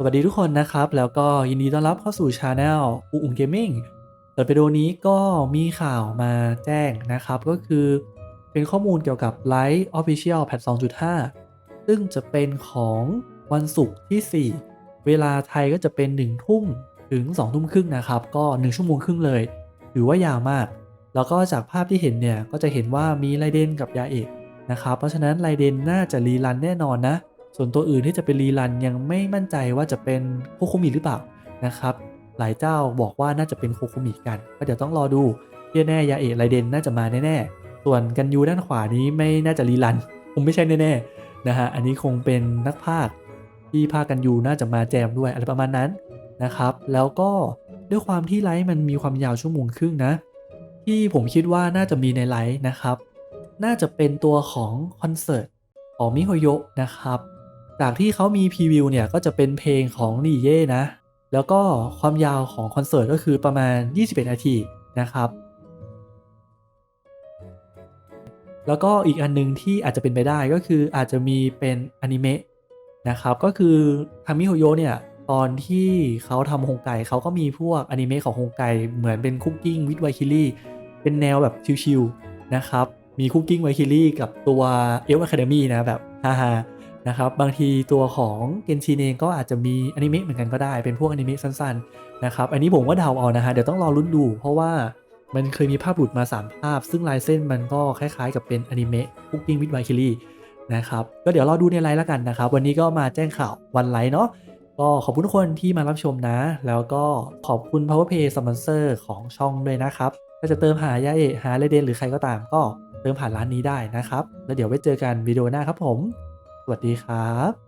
สวัสดีทุกคนนะครับ แล้วก็ยินดีต้อนรับเข้าสู่ช anel อูอุงเกมมิ่งเปิดวิดีโอนี้ก็มีข่าวมาแจ้งนะครับ ก็คือเป็นข้อมูลเกี่ยวกับ Light Official Patch 2.5 ซึ่งจะเป็นของวันศุกร์ที่ 4 เวลาไทยก็จะเป็น 1 ทุ่มถึง 2 ทุ่มครึ่งนะครับ ก็ 1 ชั่วโมงครึ่งเลย ถือว่ายาวมาก แล้วก็จากภาพที่เห็นเนี่ย ก็จะเห็นว่ามีไรเดนกับยาเอกนะครับ เพราะฉะนั้นไรเดนน่าจะรีรันแน่นอนนะ ส่วนตัวอื่นที่จะเป็นรีรันยังไม่มั่นใจว่าจะเป็นโคคุมิหรือเปล่านะครับ หลายเจ้าบอกว่าน่าจะเป็นโคคุมิกัน ก็เดี๋ยวต้องรอดูที่แน่ยาเอกไรเดนน่าจะมาแน่ๆ ส่วนกันยูด้านขวานี้ไม่น่าจะรีรันคงไม่ใช่แน่ๆนะฮะ อันนี้คงเป็นนักพากย์ที่พากันยูน่าจะมาแจมด้วยอะไรประมาณนั้นนะครับ แล้วก็ด้วยความที่ไลฟ์มันมีความยาวชั่วโมงครึ่งนะ ที่ผมคิดว่าน่าจะมีในไลฟ์นะครับ น่าจะเป็นตัวของคอนเสิร์ตของมิโฮโยะนะครับ จากที่เขามีพรีวิวเนี่ยก็จะเป็นเพลงของนีเย่นะ แล้วก็ความยาวของคอนเสิร์ตก็คือประมาณ 21 นาทีนะครับ แล้วก็อีกอันหนึงที่อาจจะเป็นไปได้ก็คืออาจจะมีเป็นอนิเมะนะครับ ก็คือทางมิโฮโยเนี่ยตอนที่เขาทำฮงไกเขาก็มีพวกอนิเมะของฮงไกเหมือนเป็นคุกกิ้งวิดไวคิลี่เป็นแนวแบบชิวๆนะครับ มีคุกกิ้งไวคิลี่กับตัวเอลอะคาเดมี่นะแบบฮ่าๆ นะครับบางทีตัวของเกนชินเองก็อาจจะมีอนิเมะเหมือนกันก็ได้เป็นพวกอนิเมะสั้นๆนะครับอันนี้ผมว่าเดาเอานะฮะเดี๋ยวต้องรอลุ้นดู เพราะว่ามันเคยมีภาพหลุดมา 3 ภาพ ซึ่งลายเส้นมันก็คล้ายๆ กับเป็นอนิเมะคุกกิ้งวิดไวคิลี่นะครับก็เดี๋ยวรอดูในไลฟ์แล้วกันนะครับ วันนี้ก็มาแจ้งข่าววันไลฟ์เนาะก็ขอบคุณทุกคนที่มารับชมนะ แล้วก็ขอบคุณ PowerPay สปอนเซอร์ของช่องด้วยนะครับถ้าจะเติมหายาเอะหาเลเดนหรือใครก็ตามก็เติมผ่านร้านนี้ได้นะครับ แล้วเดี๋ยวไว้เจอกันวิดีโอหน้าครับผม วัสดีครับ